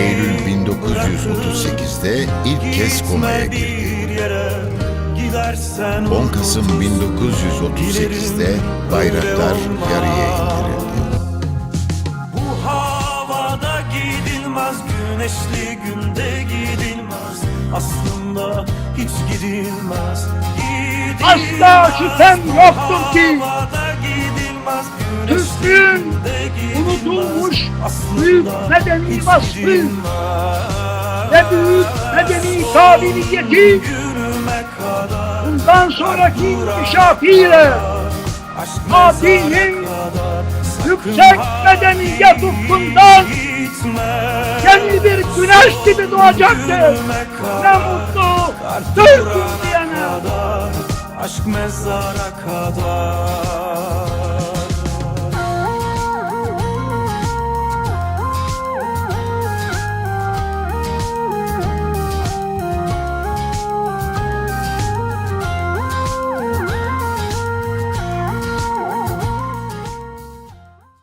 Eylül 1938'de ilk kez komaya girdi. Bir yere gidersen 10 Kasım 1938'de bayraklar yarıya indirildi. Bu havada gidilmez Güneşli günde gidilmez. Aslında hiç gidilmez. Gidilmez Asla şüphem yoktur ki Gidilmez. unutulmuş büyük medeni vasfı ve büyük medeni kabiliyeti bundan sonraki inkişafıyla Fatih'in yüksek medeniyet ufkundan yeni bir güneş gibi doğacaktır. Ne mutlu Türk'üm diyene. Aşk mezara kadar